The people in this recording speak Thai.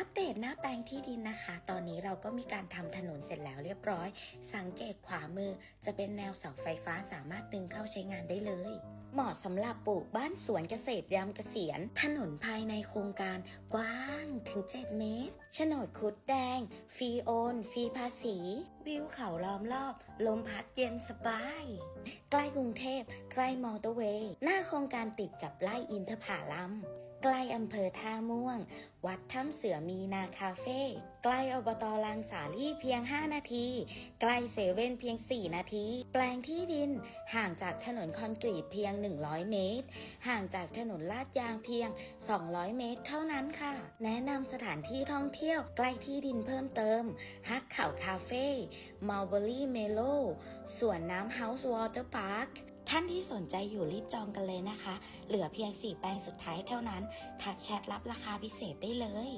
อัปเดตหน้าแปลงที่ดินนะคะ ตอนนี้เราก็มีการทำถนนเสร็จแล้วเรียบร้อย สังเกตขวามือจะเป็นแนวเสาไฟฟ้าสามารถดึงเข้าใช้งานได้เลย เหมาะสำหรับปลูกบ้านสวนเกษตรยามเกษียณ ถนนภายในโครงการกว้างถึง 7 เมตรโฉนดคุดแดง ฟรีโอน ฟรีภาษี วิวเขาล้อมรอบ ลมพัดเย็นสบาย ใกล้กรุงเทพ ใกล้มอเตอร์เวย์ หน้าโครงการติดกับไร่อินทผลัม ใกล้อำเภอท่าม่วง วัดถ้ำเสือมีนาคาเฟ่ ใกล้อบตลางสาลี่เพียง 5 นาที ใกล้เซเว่นเพียง 4 นาที แปลงที่ดิน ห่างจากถนนคอนกรีตเพียง 100 เมตร ห่างจากถนนลาดยางเพียง 200 เมตร เท่านั้นค่ะ แนะนำสถานที่ท่องเที่ยวใกล้ที่ดินเพิ่มเติม ฮักเขาคาเฟ่ มัลเบอรี่เมโลสวนน้ำเฮาส์วอเตอร์พาร์ค ท่านที่สนใจอยู่รีบจองกันเลยนะคะ เหลือเพียง 4 แปลงสุดท้ายเท่านั้น ทักแชทรับราคาพิเศษได้เลย